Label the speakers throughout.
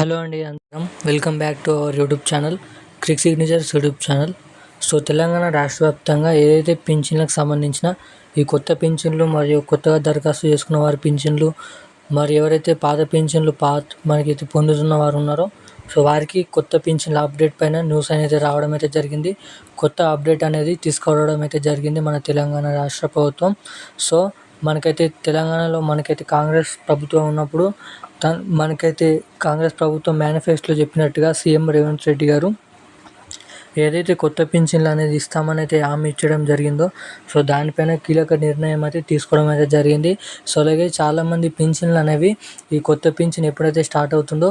Speaker 1: Hello అండి అందరం. Welcome back to our YouTube channel crick signatures YouTube channel. So Telangana రాష్ట్ర వ్యాప్తంగా ఏదైతే పింఛన్లకు సంబంధించిన ఈ కొత్త పింఛన్లు మరియు కొత్తగా దరఖాస్తు చేసుకున్న వారి పింఛన్లు మరి ఎవరైతే పాత పింఛన్లు పాత మనకైతే పొందుతున్న వారు ఉన్నారో సో వారికి కొత్త పింఛన్ల అప్డేట్ పైన న్యూస్ అనేది రావడం అయితే జరిగింది. కొత్త అప్డేట్ అనేది తీసుకురావడం అయితే జరిగింది మన తెలంగాణ రాష్ట్ర ప్రభుత్వం. సో మనకైతే తెలంగాణలో మనకైతే కాంగ్రెస్ ప్రభుత్వం ఉన్నప్పుడు మనకైతే కాంగ్రెస్ ప్రభుత్వం మేనిఫెస్టోలో చెప్పినట్టుగా సీఎం రేవంత్ రెడ్డి గారు ఏదైతే కొత్త పింఛన్లు అనేది ఇస్తామని అయితే హామీ ఇచ్చడం జరిగిందో సో దానిపైన కీలక నిర్ణయం అయితే తీసుకోవడం అయితే జరిగింది. సో అలాగే చాలామంది పింఛన్లు అనేవి ఈ కొత్త పింఛన్ ఎప్పుడైతే స్టార్ట్ అవుతుందో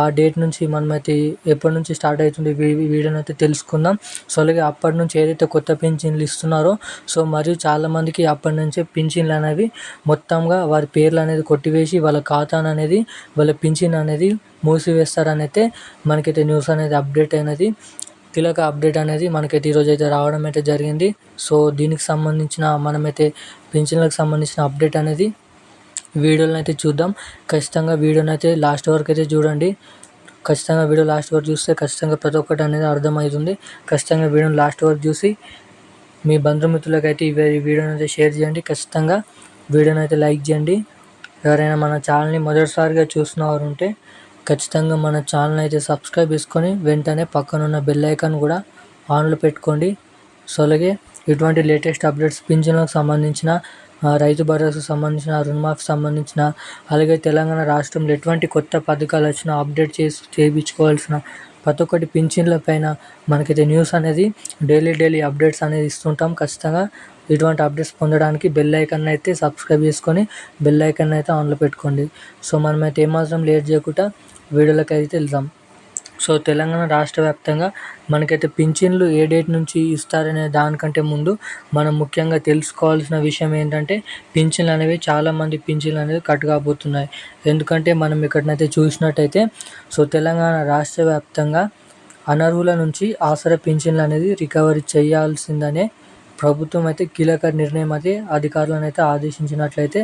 Speaker 1: ఆ డేట్ నుంచి మనమైతే ఎప్పటి నుంచి స్టార్ట్ అవుతుంది వీడియోని అయితే తెలుసుకుందాం. సో అలాగే అప్పటి నుంచి ఏదైతే కొత్త పింఛన్లు ఇస్తున్నారో సో మరియు చాలామందికి అప్పటి నుంచే పింఛన్లు అనేవి మొత్తంగా వారి పేర్లు అనేది కొట్టివేసి వాళ్ళ ఖాతాను అనేది వాళ్ళ పింఛన్ అనేది మూసివేస్తారని అయితే మనకైతే న్యూస్ అనేది అప్డేట్ అయినది. కీలక అప్డేట్ అనేది మనకైతే ఈరోజు అయితే రావడం అయితే జరిగింది. సో దీనికి సంబంధించిన మనమైతే పెన్షన్లకు సంబంధించిన అప్డేట్ అనేది వీడియోలను అయితే చూద్దాం. ఖచ్చితంగా వీడియోని అయితే లాస్ట్ వరకు అయితే చూడండి. ఖచ్చితంగా వీడియో లాస్ట్ వరకు చూస్తే ఖచ్చితంగా ప్రతి ఒక్కటి అనేది అర్థమవుతుంది. ఖచ్చితంగా వీడియోని లాస్ట్ వరకు చూసి మీ బంధుమిత్రులకు అయితే ఈ వీడియోని అయితే షేర్ చేయండి. ఖచ్చితంగా వీడియోని అయితే లైక్ చేయండి. ఎవరైనా మన ఛానల్ని మొదటిసారిగా చూస్తున్నవారు ఉంటే ఖచ్చితంగా మన ఛానల్ అయితే సబ్స్క్రైబ్ చేసుకొని వెంటనే పక్కనున్న బెల్ ఐకాన్ కూడా ఆన్లో పెట్టుకోండి. సో అలాగే ఇటువంటి లేటెస్ట్ అప్డేట్స్ పింఛన్లకు సంబంధించిన రైతు భరోసాకు సంబంధించిన రుణమాఫీ సంబంధించిన అలాగే తెలంగాణ రాష్ట్రంలో ఎటువంటి కొత్త పథకాలు వచ్చినా అప్డేట్ చేసి చేయించుకోవాల్సిన ప్రతి ఒక్కటి పింఛన్ల పైన మనకైతే న్యూస్ అనేది డైలీ డైలీ అప్డేట్స్ అనేది ఇస్తుంటాం ఖచ్చితంగా. ఇటువంటి అప్డేట్స్ పొందడానికి బెల్ ఐకాన్ అయితే సబ్స్క్రైబ్ చేసుకొని బెల్ ఐకాన్ అయితే ఆన్లో పెట్టుకోండి. సో మనమైతే ఏమాత్రం లేట్ చేయకుండా వీడియోలోకి అయితే వెళ్దాం. సో తెలంగాణ రాష్ట్ర వ్యాప్తంగా మనకైతే పింఛన్లు ఏ డేట్ నుంచి ఇస్తారనే దానికంటే ముందు మనం ముఖ్యంగా తెలుసుకోవాల్సిన విషయం ఏంటంటే పింఛన్లు అనేవి చాలామంది పింఛన్లు అనేవి కట్ కాబోతున్నాయి ఎందుకంటే మనం ఇక్కడనైతే చూసినట్టయితే సో తెలంగాణ రాష్ట్ర వ్యాప్తంగా అనర్హుల నుంచి ఆసరా పింఛన్లు అనేది రికవరీ చేయాల్సిందనే ప్రభుత్వం అయితే కీలక నిర్ణయం అయితే అధికారులను అయితే ఆదేశించినట్లయితే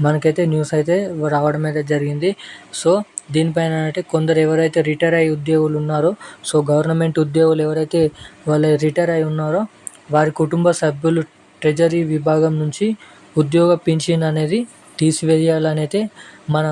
Speaker 1: మనకైతే న్యూస్ అయితే రావడం అయితే జరిగింది. సో దీనిపైన అంటే కొందరు ఎవరైతే రిటైర్ అయ్యి ఉద్యోగులు ఉన్నారో సో గవర్నమెంట్ ఉద్యోగులు ఎవరైతే వాళ్ళు రిటైర్ అయి ఉన్నారో వారి కుటుంబ సభ్యులు ట్రెజరీ విభాగం నుంచి ఉద్యోగ పింఛన్ అనేది తీసివేయాలని అయితే మన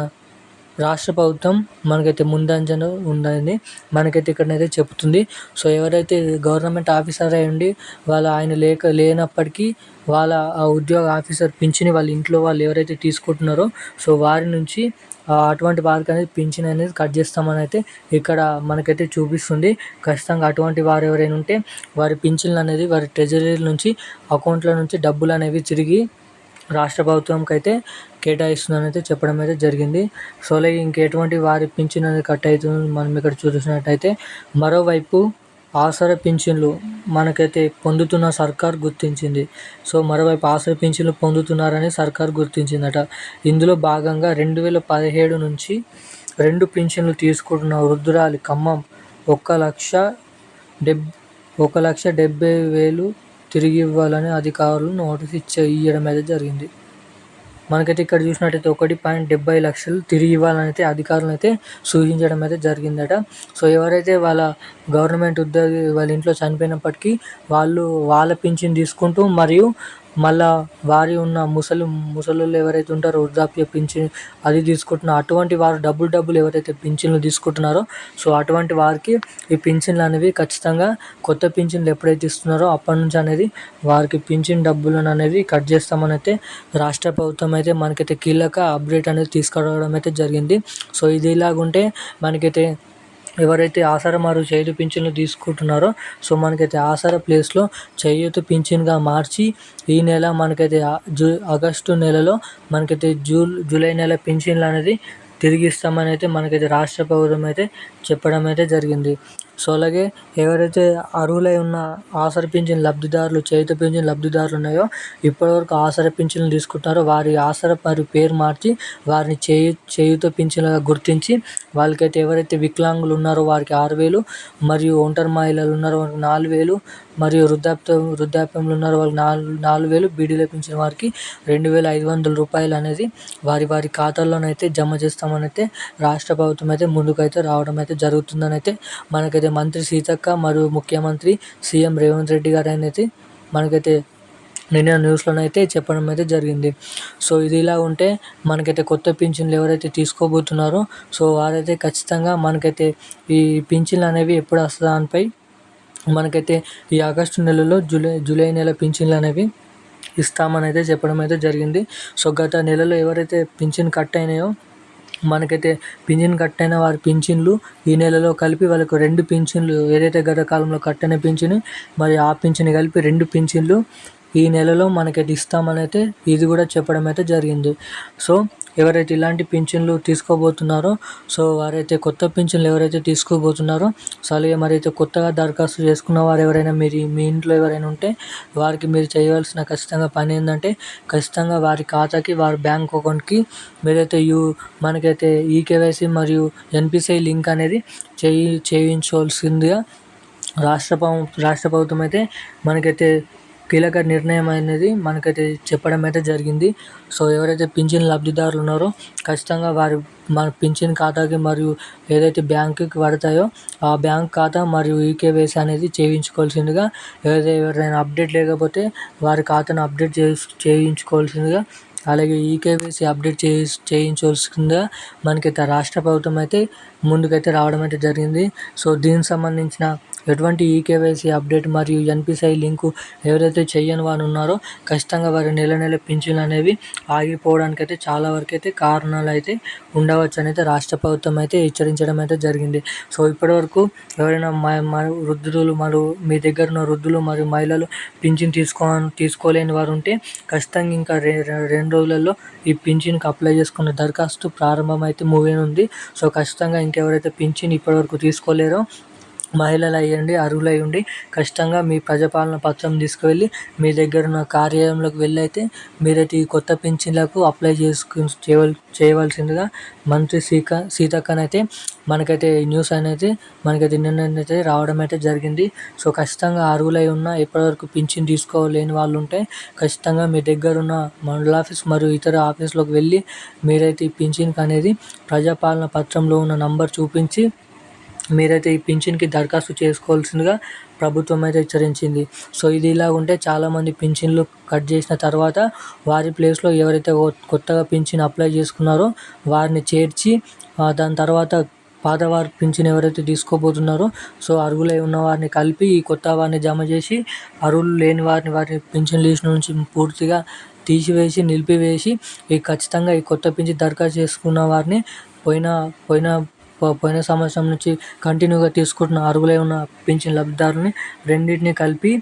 Speaker 1: రాష్ట్ర ప్రభుత్వం మనకైతే ముందంజలో ఉందని మనకైతే ఇక్కడనైతే చెప్తుంది సో ఎవరైతే గవర్నమెంట్ ఆఫీసర్ అయి ఉండి వాళ్ళ ఆయన లేక లేనప్పటికీ వాళ్ళ ఆ ఉద్యోగ ఆఫీసర్ పింఛని వాళ్ళ ఇంట్లో వాళ్ళు ఎవరైతే తీసుకుంటున్నారో సో వారి నుంచి అటువంటి వారికి అనేది పింఛన్ అనేది కట్ చేస్తామని అయితే ఇక్కడ మనకైతే చూపిస్తుంది. ఖచ్చితంగా అటువంటి వారు ఎవరైనా ఉంటే వారి పింఛన్లు అనేది వారి ట్రెజరీ నుంచి అకౌంట్ల నుంచి డబ్బులు అనేవి తిరిగి రాష్ట్ర ప్రభుత్వంకి అయితే కేటాయిస్తుందని అయితే చెప్పడం అయితే జరిగింది. సో అలాగే ఇంకెటువంటి వారి పింఛన్ అనేది కట్ అవుతుంది మనం ఇక్కడ చూసినట్టయితే మరోవైపు ఆసర పింఛన్లు మనకైతే పొందుతున్న సర్కార్ గుర్తించింది. సో మరోవైపు ఆసర పింఛన్లు పొందుతున్నారని సర్కార్ గుర్తించిందట. ఇందులో భాగంగా రెండు వేల పదిహేడు నుంచి రెండు పింఛన్లు తీసుకుంటున్న వృద్ధురాలి ఖమ్మం ఒక్క లక్ష డెబ్ ఒక లక్ష డెబ్బై వేలు తిరిగి ఇవ్వాలని అధికారులు నోటీస్ ఇచ్చే ఇవ్వడం అయితే జరిగింది. మనకైతే ఇక్కడ చూసినట్టయితే ఒకటి పాయింట్ డెబ్బై లక్షలు తిరిగి ఇవ్వాలని అయితే అధికారులు అయితే సూచించడం అయితే జరిగిందట. సో ఎవరైతే వాళ్ళ గవర్నమెంట్ ఉద్యోగి వాళ్ళ ఇంట్లో చనిపోయినప్పటికీ వాళ్ళు వాళ్ళ పింఛన్ తీసుకుంటూ మరియు మళ్ళా వారి ఉన్న ముసలి ముసలోళ్ళు ఎవరైతే ఉంటారో వృద్ధాప్య పింఛన్ అది తీసుకుంటున్న అటువంటి వారు డబ్బులు డబ్బులు ఎవరైతే పింఛన్లు తీసుకుంటున్నారో సో అటువంటి వారికి ఈ పింఛన్లు అనేవి ఖచ్చితంగా కొత్త పింఛన్లు ఎప్పుడైతే ఇస్తున్నారో అప్పటి నుంచి అనేది వారికి పింఛన్ డబ్బులను అనేది కట్ చేస్తామని అయితే రాష్ట్ర ప్రభుత్వం అయితే మనకైతే కీలక అప్డేట్ అనేది తీసుకురావడం అయితే జరిగింది. సో ఇది ఇలాగుంటే మనకైతే ఎవరైతే ఆసరా మరియు చేయూత పింఛన్లు తీసుకుంటున్నారో సో మనకైతే ఆసరా ప్లేస్లో చేయూత పింఛన్గా మార్చి ఈ నెల మనకైతే జూ ఆగస్టు నెలలో మనకైతే జూల్ జూలై నెల పింఛన్లు అనేది తిరిగి ఇస్తామని అయితే మనకైతే రాష్ట్ర ప్రభుత్వం అయితే చెప్పడం అయితే జరిగింది. సో అలాగే ఎవరైతే అర్హులై ఉన్న ఆసర పింఛన్ లబ్ధిదారులు చేత పింఛన్ లబ్ధిదారులు ఉన్నాయో ఇప్పటివరకు ఆసర పింఛన్లు తీసుకుంటారో వారి ఆసరా వారి పేరు మార్చి వారిని చేయు చేయుత పింఛన్లుగా గుర్తించి వాళ్ళకైతే ఎవరైతే వికలాంగులు ఉన్నారో వారికి ఆరు వేలు మరియు ఒంటరి మహిళలు ఉన్నారో వారికి నాలుగు వేలు మరియు వృద్ధాప్య వృద్ధాప్యంలో ఉన్నారో వాళ్ళకి నాలుగు నాలుగు వేలు బీడీలో పింఛన్ వారికి రెండు వేల ఐదు వందల రూపాయలు అనేది వారి వారి ఖాతాల్లోనైతే జమ చేస్తామని అయితే రాష్ట్ర ప్రభుత్వం అయితే ముందుకైతే రావడం అయితే జరుగుతుందని అయితే మనకైతే మంత్రి సీతక్క మరియు ముఖ్యమంత్రి సీఎం రేవంత్ రెడ్డి గారు అయితే మనకైతే నిన్న న్యూస్లోనైతే చెప్పడం అయితే జరిగింది. సో ఇది ఇలా ఉంటే మనకైతే కొత్త పింఛన్లు ఎవరైతే తీసుకోబోతున్నారో సో వారైతే ఖచ్చితంగా మనకైతే ఈ పింఛన్లు అనేవి ఎప్పుడు వస్తుందా అనిపై మనకైతే ఈ ఆగస్టు నెలలో జూలై జూలై నెల పింఛన్లు అనేవి ఇస్తామని అయితే చెప్పడం అయితే జరిగింది. సో గత నెలలో ఎవరైతే పింఛన్ కట్ అయినాయో మనకైతే పింఛన్ కట్ అయిన వారి పింఛన్లు ఈ నెలలో కలిపి వాళ్ళకు రెండు పింఛన్లు ఏదైతే గత కాలంలో కట్ అయిన పింఛను మరి ఆ పింఛన్ కలిపి రెండు పింఛన్లు ఈ నెలలో మనకైతే ఇస్తామని అయితే ఇది కూడా చెప్పడం అయితే జరిగింది. సో ఎవరైతే ఇలాంటి పింఛన్లు తీసుకోబోతున్నారో సో వారైతే కొత్త పింఛన్లు ఎవరైతే తీసుకోబోతున్నారో సో అలాగే మరైతే కొత్తగా దరఖాస్తు చేసుకున్న వారు ఎవరైనా మీరు మీ ఇంట్లో ఎవరైనా ఉంటే వారికి మీరు చేయవలసిన ఖచ్చితంగా పని ఏంటంటే ఖచ్చితంగా వారి ఖాతాకి వారి బ్యాంక్ అకౌంట్కి మీరైతే యూ మనకైతే ఈకేవైసీ మరియు ఎన్పిసిఐ లింక్ అనేది చేయి చేయించవలసిందిగా రాష్ట్ర రాష్ట్ర ప్రభుత్వం అయితే మనకైతే కీలక నిర్ణయం అనేది మనకైతే చెప్పడం అయితే జరిగింది. సో ఎవరైతే పింఛన్ లబ్ధిదారులు ఉన్నారో ఖచ్చితంగా వారి మన పింఛన్ ఖాతాకి మరియు ఏదైతే బ్యాంకుకి పడతాయో ఆ బ్యాంక్ ఖాతా మరియు ఈకేవైసీ అనేది చేయించుకోవాల్సిందిగా ఏదైతే ఎవరైనా అప్డేట్ లేకపోతే వారి ఖాతాను అప్డేట్ చేసి చేయించుకోవాల్సిందిగా అలాగే ఈకేవైసీ అప్డేట్ చేయి చేయించవలసిందిగా మనకైతే రాష్ట్ర ప్రభుత్వం అయితే ముందుకైతే రావడం అయితే జరిగింది. సో దీనికి సంబంధించిన ఎటువంటి ఈకేవైసీ అప్డేట్ మరియు ఎన్పిసిఐ లింకు ఎవరైతే చేయని వారు ఉన్నారో ఖచ్చితంగా వారి నెల నెల పింఛన్లు అనేవి ఆగిపోవడానికి అయితే చాలా వరకు అయితే కారణాలు అయితే ఉండవచ్చు అని అయితే రాష్ట్ర ప్రభుత్వం అయితే హెచ్చరించడం అయితే జరిగింది. సో ఇప్పటివరకు ఎవరైనా వృద్ధులు మరియు మీ దగ్గర ఉన్న వృద్ధులు మరియు మహిళలు పింఛన్ తీసుకో తీసుకోలేని వారు ఉంటే ఖచ్చితంగా ఇంకా రె రెండు రోజులలో ఈ పింఛన్కి అప్లై చేసుకున్న దరఖాస్తు ప్రారంభం అయితే మూవీ ఉంది సో ఖచ్చితంగా ఇంకెవరైతే పింఛన్ ఇప్పటివరకు తీసుకోలేరో మహిళలు అయ్యండి అర్హులై ఉండి ఖచ్చితంగా మీ ప్రజాపాలన పత్రం తీసుకువెళ్ళి మీ దగ్గర ఉన్న కార్యాలయంలోకి వెళ్ళి అయితే మీరైతే ఈ కొత్త పింఛన్లకు అప్లై చేసుకు చేయవల్ చేయవలసిందిగా మంత్రి సీక సీతక్కనైతే మనకైతే న్యూస్ అనేది మనకైతే నిన్నైతే రావడం అయితే జరిగింది. సో ఖచ్చితంగా అర్హులై ఉన్న ఇప్పటివరకు పింఛన్ తీసుకోలేని వాళ్ళు ఉంటే ఖచ్చితంగా మీ దగ్గర ఉన్న మండల ఆఫీస్ మరియు ఇతర ఆఫీస్లోకి వెళ్ళి మీరైతే ఈ పింఛన్కి అనేది ప్రజాపాలన పత్రంలో ఉన్న నంబర్ చూపించి మీరైతే ఈ పింఛన్కి దరఖాస్తు చేసుకోవాల్సిందిగా ప్రభుత్వం అయితే హెచ్చరించింది. సో ఇది ఇలా ఉంటే చాలామంది పింఛన్లు కట్ చేసిన తర్వాత వారి ప్లేస్లో ఎవరైతే కొత్తగా పింఛన్ అప్లై చేసుకున్నారో వారిని చేర్చి దాని తర్వాత పాతవారి పింఛన్ ఎవరైతే తీసుకోబోతున్నారో సో అర్హులై ఉన్న వారిని కలిపి ఈ కొత్త వారిని జమ చేసి అర్హులు లేని వారిని వారి పింఛన్ లిస్ట్ నుంచి పూర్తిగా తీసివేసి నిలిపివేసి ఈ ఖచ్చితంగా ఈ కొత్త పింఛన్ దరఖాస్తు చేసుకున్న వారిని పోయిన పోయిన పోయిన సంవత్సరం నుంచి కంటిన్యూగా తీసుకుంటున్న అర్హులై ఉన్న పింఛన్ లబ్ధిదారుని రెండింటిని కలిపి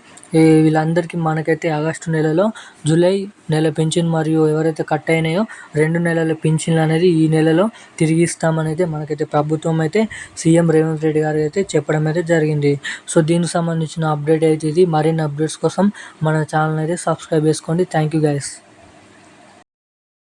Speaker 1: వీళ్ళందరికీ మనకైతే ఆగస్టు నెలలో జూలై నెల పింఛన్ మరియు ఎవరైతే కట్ అయినాయో రెండు నెలల పింఛన్లు అనేది ఈ నెలలో తిరిగి ఇస్తామని అయితే మనకైతే ప్రభుత్వం అయితే సీఎం రేవంత్ రెడ్డి గారు అయితే చెప్పడం అయితే జరిగింది. సో దీనికి సంబంధించిన అప్డేట్ అయితే ఇది. మరిన్ని అప్డేట్స్ కోసం మన ఛానల్ అయితే సబ్స్క్రైబ్ చేసుకోండి. Thank you guys